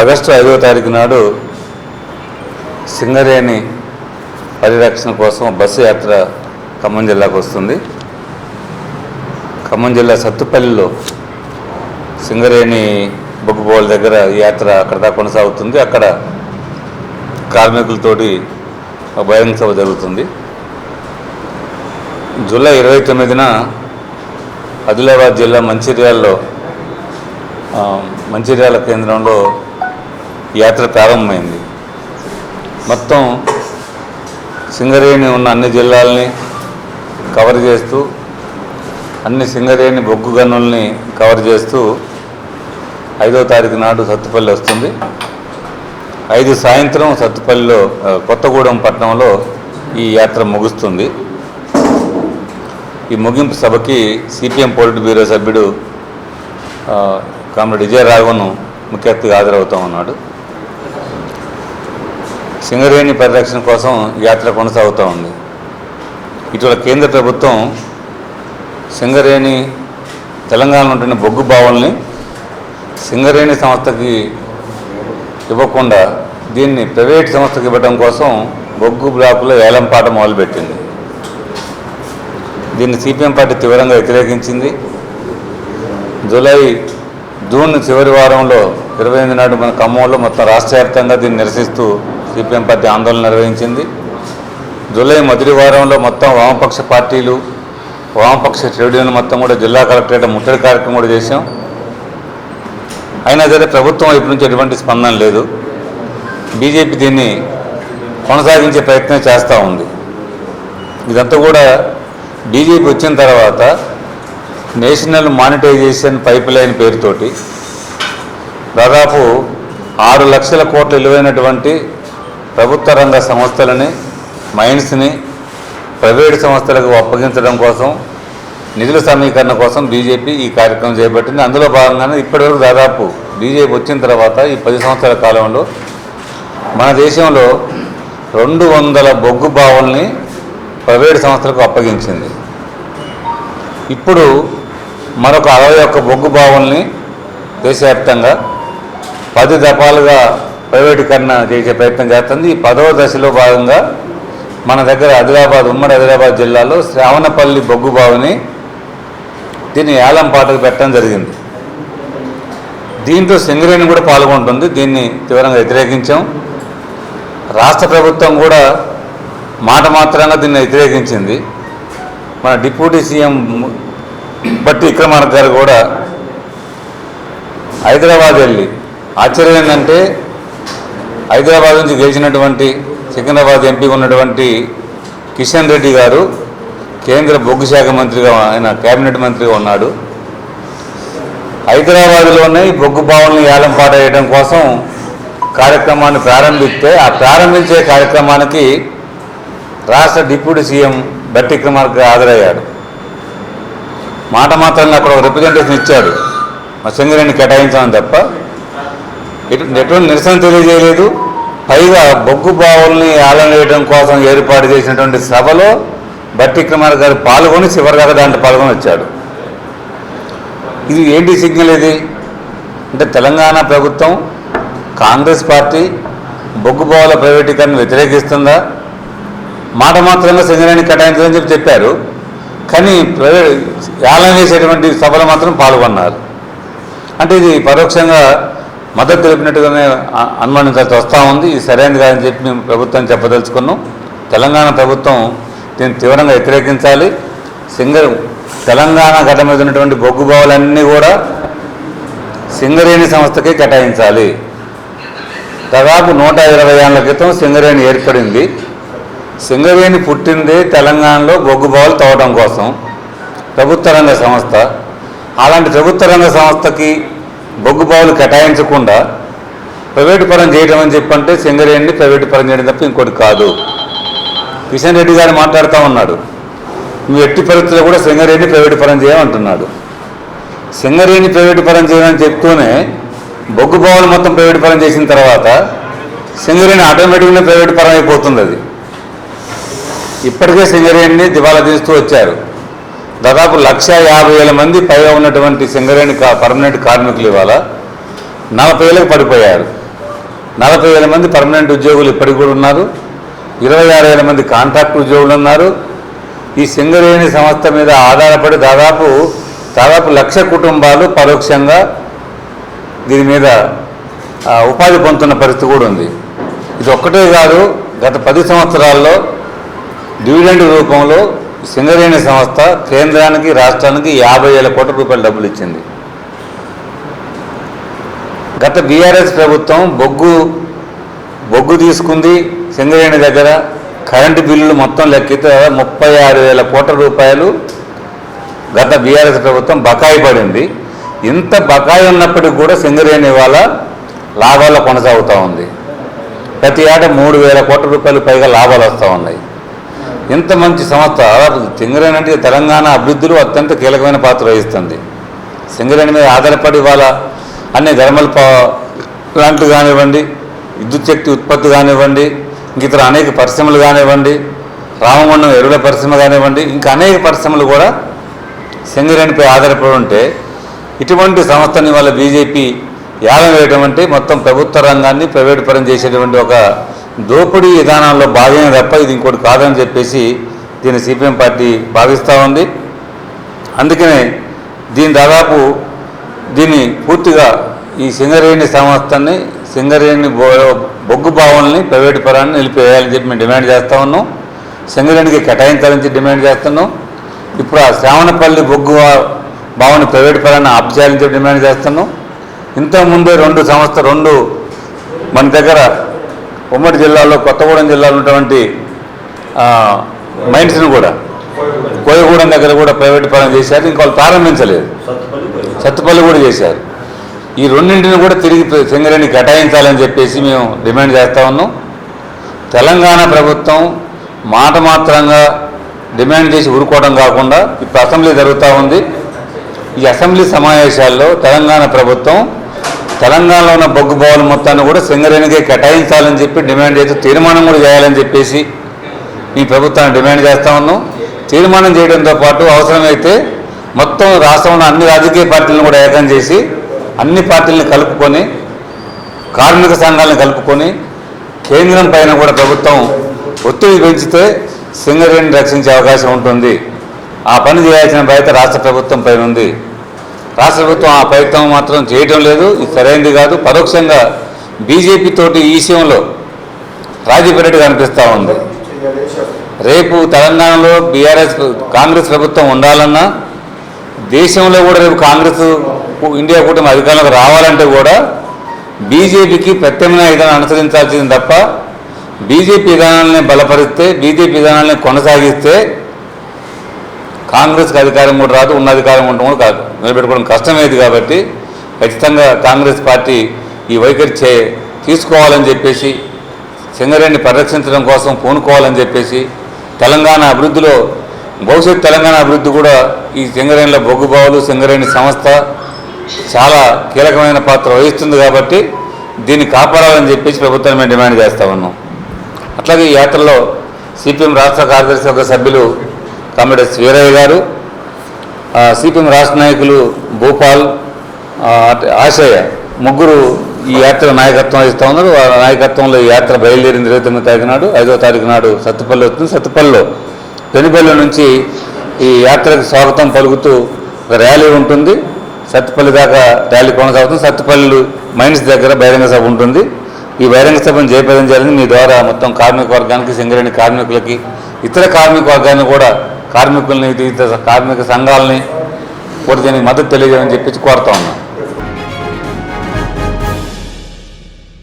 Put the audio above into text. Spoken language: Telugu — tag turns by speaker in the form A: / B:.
A: ఆగస్టు ఐదవ తారీఖు నాడు సింగరేణి పరిరక్షణ కోసం బస్సు యాత్ర ఖమ్మం జిల్లాకు వస్తుంది. ఖమ్మం జిల్లా సత్తుపల్లిలో సింగరేణి బొగ్గుబోల్ దగ్గర ఈ యాత్ర అక్కడ దాకా కొనసాగుతుంది. అక్కడ కార్మికులతోటి ఒక బహిరంగ సభ జరుగుతుంది. జూలై ఇరవై తొమ్మిదిన ఆదిలాబాద్ జిల్లా మంచిర్యాలలో మంచిర్యాల కేంద్రంలో యాత్ర ప్రారంభమైంది. మొత్తం సింగరేణి ఉన్న అన్ని జిల్లాలని కవర్ చేస్తూ అన్ని సింగరేణి బొగ్గు గనుల్ని కవర్ చేస్తూ ఐదో తారీఖు నాడు సత్తుపల్లి వస్తుంది. ఐదు సాయంత్రం సత్తుపల్లిలో కొత్తగూడెం పట్టణంలో ఈ యాత్ర ముగుస్తుంది. ఈ ముగింపు సభకి సిపిఎం పొలిట్ బ్యూరో సభ్యుడు ఆ, కామ్రేడ్ విజయరాఘవన్ ముఖ్య అతిథిగా హాజరవుతా ఉన్నాడు సింగరేణి పరిరక్షణ కోసం ఈ యాత్ర కొనసాగుతూ ఉంది. ఇటీవల కేంద్ర ప్రభుత్వం సింగరేణి తెలంగాణలో ఉంటున్న బొగ్గు బావుల్ని సింగరేణి సంస్థకి ఇవ్వకుండా దీన్ని ప్రైవేట్ సంస్థకి ఇవ్వడం కోసం బొగ్గు బ్లాకులో ఏలంపాట మొదలుపెట్టింది. దీన్ని సిపిఎం పార్టీ తీవ్రంగా వ్యతిరేకించింది. జూలై జూన్ చివరి వారంలో ఇరవై ఎనిమిది నాడు మన ఖమ్మంలో మొత్తం రాష్ట్ర వ్యాప్తంగా దీన్ని నిరసిస్తూ సిపిఎం పార్టీ ఆందోళన నిర్వహించింది. జూలై మొదటి వారంలో మొత్తం వామపక్ష పార్టీలు వామపక్ష ట్రేడ్ యూనియన్ మొత్తం కూడా జిల్లా కలెక్టరేట్ ముట్టడి కార్యక్రమం కూడా చేశాం. అయినా సరే ప్రభుత్వం వైపు నుంచి ఎటువంటి స్పందన లేదు. బీజేపీ దీన్ని కొనసాగించే ప్రయత్నం చేస్తూ ఉంది. ఇదంతా కూడా బీజేపీ వచ్చిన తర్వాత నేషనల్ మానిటైజేషన్ పైప్ లైన్ పేరుతోటి దాదాపు ఆరు లక్షల కోట్ల విలువైనటువంటి ప్రభుత్వ రంగ సంస్థలని మైన్స్ని ప్రైవేట్ సంస్థలకు అప్పగించడం కోసం నిధుల సమీకరణ కోసం బీజేపీ ఈ కార్యక్రమం చేపట్టింది. అందులో భాగంగానే ఇప్పటివరకు దాదాపు బీజేపీ వచ్చిన తర్వాత ఈ పది సంవత్సరాల కాలంలో మన దేశంలో రెండు వందల బొగ్గు బావుల్ని ప్రైవేట్ సంస్థలకు అప్పగించింది. ఇప్పుడు మరొక అరవై ఒక్క బొగ్గు బావుల్ని దేశవ్యాప్తంగా పది దఫాలుగా ప్రైవేటీకరణ చేసే ప్రయత్నం చేస్తుంది. ఈ పదవ దశలో భాగంగా మన దగ్గర ఆదిలాబాద్ ఉమ్మడి ఆదిలాబాద్ జిల్లాలో శ్రావణపల్లి బొగ్గుబావిని దీన్ని ఏలం పాటకు పెట్టడం జరిగింది. దీంట్లో సింగరేణి కూడా పాల్గొంటుంది. దీన్ని తీవ్రంగా వ్యతిరేకించాం. రాష్ట్ర ప్రభుత్వం కూడా మాట మాత్రంగా దీన్ని వ్యతిరేకించింది. మన డిప్యూటీ సీఎం బట్టి విక్రమార్క గారు కూడా హైదరాబాద్ వెళ్ళి ఆశ్చర్యం ఏంటంటే హైదరాబాద్ నుంచి గెలిచినటువంటి సికింద్రాబాద్ ఎంపీ ఉన్నటువంటి కిషన్ రెడ్డి గారు కేంద్ర బొగ్గు శాఖ మంత్రిగా ఆయన కేబినెట్ మంత్రిగా ఉన్నాడు. హైదరాబాద్లోనే ఈ బొగ్గు బావుల్ని ఏలంపాట వేయడం కోసం కార్యక్రమాన్ని ప్రారంభిస్తే ఆ ప్రారంభించే కార్యక్రమానికి రాష్ట్ర డిప్యూటీ సీఎం బట్టి కుమార్కి హాజరయ్యాడు. మాట మాత్రాన్ని అక్కడ ఒక రిప్రజెంటేషన్ ఇచ్చాడు. మా సింగరేణి కేటాయించామని తప్ప ఎటువంటి నిరసన తెలియజేయలేదు. పైగా బొగ్గు బావుల్ని ఆలనేయడం కోసం ఏర్పాటు చేసినటువంటి సభలో బట్టి విక్రమార్క గారు పాల్గొని చివరిదాకా దాంట్లో పాల్గొని వచ్చాడు. ఇది ఏంటి సిగ్నల్ ఇది? అంటే తెలంగాణ ప్రభుత్వం కాంగ్రెస్ పార్టీ బొగ్గు బావుల ప్రైవేటీకరణ వ్యతిరేకిస్తుందా? మాట మాత్రంగా సింగరేణి కేటాయించదని చెప్పి చెప్పారు. కానీ ప్రైవేట్ ఏలం సభలు మాత్రం పాల్గొన్నారు. అంటే ఇది పరోక్షంగా మద్దతు తెలిపినట్టుగానే అనుమానించాల్సి వస్తూ ఉంది. ఇది సరైనది కాదని చెప్పి మేము ప్రభుత్వం చెప్పదలుచుకున్నాం. తెలంగాణ ప్రభుత్వం దీన్ని తీవ్రంగా వ్యతిరేకించాలి. సింగర్ తెలంగాణ గత మీద ఉన్నటువంటి బొగ్గుబావులన్నీ కూడా సింగరేణి సంస్థకి కేటాయించాలి. దాదాపు నూట ఇరవై ఏళ్ళ క్రితం సింగరేణి ఏర్పడింది. సింగరేణి పుట్టింది తెలంగాణలో బొగ్గుబావులు తవ్వడం కోసం ప్రభుత్వ రంగ సంస్థ. అలాంటి ప్రభుత్వ రంగ సంస్థకి బొగ్గు బావులు కేటాయించకుండా ప్రైవేటు పరం చేయడం అని చెప్పంటే సింగరేణిని ప్రైవేటు పరం చేయడం తప్ప ఇంకోటి కాదు. కిషన్ రెడ్డి గారు మాట్లాడుతూ ఉన్నాడు. నువ్వు ఎట్టి పరిస్థితుల్లో కూడా సింగరేణి ప్రైవేటు పరం చేయమంటున్నాడు. సింగరేణి ప్రైవేటు పరం చేయమని చెప్తూనే బొగ్గు బావులు మొత్తం ప్రైవేటు పరం చేసిన తర్వాత సింగరేణి ఆటోమేటిక్గా ప్రైవేటు పరం అయిపోతుంది అది. ఇప్పటికే సింగరేణిని దివాలా తీస్తూ వచ్చారు. దాదాపు లక్ష యాభై వేల మంది పైగా ఉన్నటువంటి సింగరేణి కా పర్మనెంట్ కార్మికులు ఇవాళ నలభై వేలకు పడిపోయారు. నలభై వేల మంది పర్మనెంట్ ఉద్యోగులు ఇప్పటికి కూడా ఉన్నారు. ఇరవై ఆరు వేల మంది కాంట్రాక్ట్ ఉద్యోగులు ఉన్నారు. ఈ సింగరేణి సంస్థ మీద ఆధారపడి దాదాపు దాదాపు లక్ష కుటుంబాలు పరోక్షంగా దీని మీద ఉపాధి పొందుతున్న పరిస్థితి కూడా ఉంది. ఇది ఒక్కటే కాదు గత పది సంవత్సరాల్లో డివిడెండ్ రూపంలో సింగరేణి సంస్థ కేంద్రానికి రాష్ట్రానికి యాభై వేల కోట్ల రూపాయల డబ్బులు ఇచ్చింది. గత బీఆర్ఎస్ ప్రభుత్వం బొగ్గు బొగ్గు తీసుకుంది సింగరేణి దగ్గర. కరెంటు బిల్లులు మొత్తం లెక్కితే ముప్పై ఆరు వేల కోట్ల రూపాయలు గత బీఆర్ఎస్ ప్రభుత్వం బకాయి పడింది. ఇంత బకాయి ఉన్నప్పటికీ కూడా సింగరేణి వాళ్ళ లాభాలు కొనసాగుతూ ఉంది. ప్రతి ఏటా మూడు వేల కోట్ల రూపాయలు పైగా లాభాలు వస్తూ ఉన్నాయి. ఇంత మంచి సంస్థ సింగరేణి అంటే తెలంగాణ అభివృద్ధిలో అత్యంత కీలకమైన పాత్ర వహిస్తుంది. సింగరేణి మీద ఆధారపడి వాళ్ళ అన్ని ధర్మల్ ప్లాంట్లు కానివ్వండి విద్యుత్ శక్తి ఉత్పత్తి కానివ్వండి ఇంక ఇతర అనేక పరిశ్రమలు కానివ్వండి రామగుండం ఎరువుల పరిశ్రమ కానివ్వండి ఇంకా అనేక పరిశ్రమలు కూడా సింగరేణిపై ఆధారపడి ఉంటే ఇటువంటి సంస్థని వాళ్ళ బీజేపీ యాగం వేయడం అంటే మొత్తం ప్రభుత్వ రంగాన్ని ప్రైవేట్ పరం చేసేటువంటి ఒక దోపిడీ విధానాల్లో భాగమే తప్ప ఇది ఇంకోటి కాదని చెప్పేసి దీన్ని సిపిఎం పార్టీ భావిస్తూ ఉంది. అందుకనే దీని దాదాపు దీన్ని పూర్తిగా ఈ సింగరేణి సంస్థని సింగరేణి బొగ్గు భావనల్ని ప్రైవేటు పరాన్ని నిలిపివేయాలని చెప్పి మేము డిమాండ్ చేస్తూ ఉన్నాం. సింగరేణికి కేటాయించాలని చెప్పి డిమాండ్ చేస్తున్నాం. ఇప్పుడు ఆ శ్రావణపల్లి బొగ్గు భావన ప్రైవేటు పరాన్ని ఆప్ చేయాలని చెప్పి డిమాండ్ చేస్తున్నాం. ఇంతకుముందే రెండు సంస్థ రెండు మన దగ్గర ఉమ్మడి జిల్లాలో కొత్తగూడెం జిల్లాలో ఉన్నటువంటి మైండ్స్ని మైన్స్ని కూడా కోయగూడెం దగ్గర కూడా ప్రైవేట్ పరం చేశారు. ఇంకా వాళ్ళు ప్రారంభించలేదు. సత్తుపల్లి కూడా చేశారు. ఈ రెండింటిని కూడా తిరిగి సింగరేణి కేటాయించాలని చెప్పేసి మేము డిమాండ్ చేస్తా ఉన్నాం. తెలంగాణ ప్రభుత్వం మాట మాత్రంగా డిమాండ్ చేసి ఊరుకోవడం కాకుండా ఇప్పుడు అసెంబ్లీ జరుగుతూ ఉంది. ఈ అసెంబ్లీ సమావేశాల్లో తెలంగాణ ప్రభుత్వం తెలంగాణలో ఉన్న బొగ్గు బావుల మొత్తాన్ని కూడా సింగరేణికే కేటాయించాలని చెప్పి డిమాండ్ చేసి తీర్మానం కూడా చేయాలని చెప్పేసి ఈ ప్రభుత్వాన్ని డిమాండ్ చేస్తా ఉన్నాం. తీర్మానం చేయడంతో పాటు అవసరమైతే మొత్తం రాష్ట్రంలో అన్ని రాజకీయ పార్టీలను కూడా ఏకం చేసి అన్ని పార్టీలను కలుపుకొని కార్మిక సంఘాలను కలుపుకొని కేంద్రం పైన కూడా ప్రభుత్వం ఒత్తిడి పెంచితే సింగరేణిని రక్షించే అవకాశం ఉంటుంది. ఆ పని చేయాల్సిన బాధ్యత రాష్ట్ర ప్రభుత్వం పైన ఉంది. రాష్ట్ర ప్రభుత్వం ఆ ప్రయత్నం మాత్రం చేయటం లేదు ఇది సరైనది కాదు. పరోక్షంగా బీజేపీ తోటి ఈ విషయంలో రాజీ కనిపిస్తూ ఉంది. రేపు తెలంగాణలో బీఆర్ఎస్ కాంగ్రెస్ ప్రభుత్వం ఉండాలన్నా దేశంలో కూడా రేపు కాంగ్రెస్ ఇండియా కూటమి అధికారంలోకి రావాలంటే కూడా బీజేపీకి ప్రత్యామ్నాయ విధానం అనుసరించాల్సింది తప్ప బీజేపీ విధానాలని బలపరిస్తే బీజేపీ విధానాలని కొనసాగిస్తే కాంగ్రెస్కి అధికారం కూడా రాదు ఉన్న అధికారం ఉండడం కూడా కాదు. నిలబెట్టుకోవడం కష్టమేది కాబట్టి ఖచ్చితంగా కాంగ్రెస్ పార్టీ ఈ వైఖరి చే తీసుకోవాలని చెప్పేసి సింగరేణిని పరిరక్షించడం కోసం పూనుకోవాలని చెప్పేసి తెలంగాణ అభివృద్ధిలో భవిష్యత్ తెలంగాణ అభివృద్ధి కూడా ఈ సింగరేణిలో బొగ్గుబావులు సింగరేణి సంస్థ చాలా కీలకమైన పాత్ర వహిస్తుంది కాబట్టి దీన్ని కాపాడాలని చెప్పేసి ప్రభుత్వాన్ని మేము డిమాండ్ చేస్తా ఉన్నాం. అట్లాగే ఈ యాత్రలో సిపిఎం రాష్ట్ర కార్యదర్శి ఒక సభ్యులు కామ్రేడ్ వీరయ్య గారు సిపిఎం రాష్ట్ర నాయకులు భూపాల్ ఆశయ ఆశయ్య ముగ్గురు ఈ యాత్ర నాయకత్వం వహిస్తూ ఉన్నారు. వాళ్ళ నాయకత్వంలో ఈ యాత్ర బయలుదేరింది ఇరవై తొమ్మిది తారీఖు నాడు ఐదో తారీఖు నాడు సత్తుపల్లి వస్తుంది. సత్తుపల్లిలో పెనుపల్లి నుంచి ఈ యాత్రకు స్వాగతం పలుకుతూ ఒక ర్యాలీ ఉంటుంది. సత్తుపల్లి దాకా ర్యాలీ కొనసాగుతుంది. సత్తుపల్లి మైన్స్ దగ్గర బహిరంగ సభ ఉంటుంది. ఈ బహిరంగ సభను జయప్రదం చేయాలని మీ ద్వారా మొత్తం కార్మిక వర్గానికి సింగరేణి కార్మికులకి ఇతర కార్మిక వర్గాన్ని కూడా కార్మికుల్ని వివిధ కార్మిక సంఘాలని కూడా దీనికి మద్దతు తెలియజేయమని చెప్పి కోరుతా ఉన్నాను